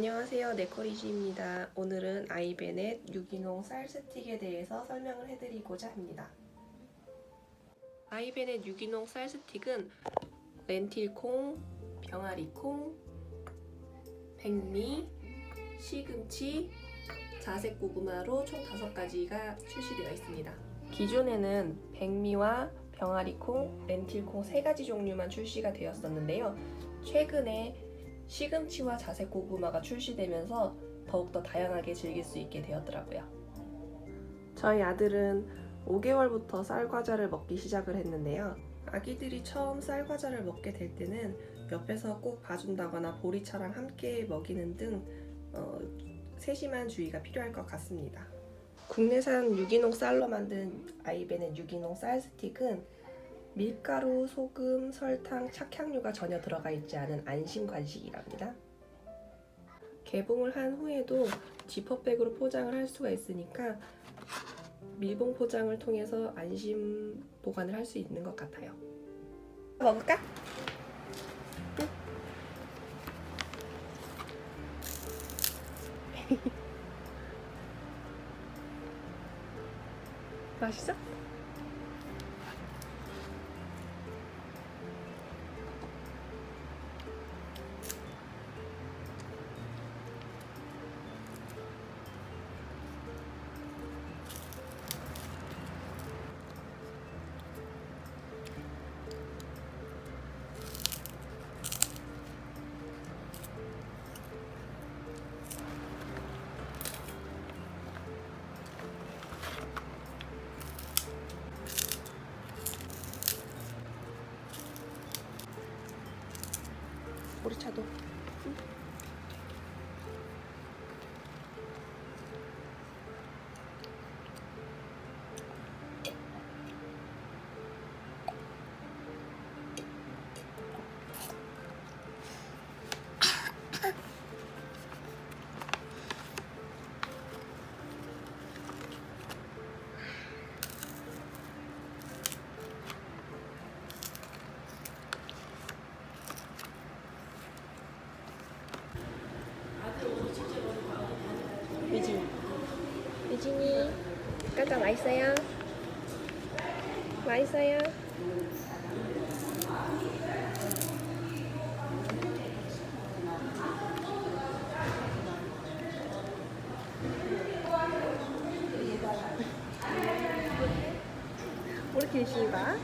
안녕하세요 네코리지입니다. 오늘은 아이베넷 유기농 쌀 스틱에 대해서 설명을 해드리고자 합니다. 아이베넷 유기농 쌀 스틱은 렌틸콩, 병아리콩, 백미, 시금치, 자색 고구마로 총 5가지가 출시되어 있습니다. 기존에는 백미와 병아리콩, 렌틸콩 세 가지 종류만 출시가 되었었는데요. 최근에 시금치와 자색 고구마가 출시되면서 더욱더 다양하게 즐길 수 있게 되었더라고요. 저희 아들은 5개월부터 쌀 과자를 먹기 시작을 했는데요. 아기들이 처음 쌀 과자를 먹게 될 때는 옆에서 꼭 봐준다거나 보리차랑 함께 먹이는 등 어, 세심한 주의가 필요할 것 같습니다. 국내산 유기농 쌀로 만든 아이벤의 유기농 쌀 스틱은 밀가루, 소금, 설탕, 착향류가 전혀 들어가 있지 않은 안심 간식이랍니다. 개봉을 한 후에도 지퍼백으로 포장을 할 수가 있으니까 밀봉 포장을 통해서 안심 보관을 할 수 있는 것 같아요. 먹을까? 응? 맛있어? 보리차도. 응? 유진이. 유진이. 까까 맛있어요? 맛있어요? 왜 이렇게 봐?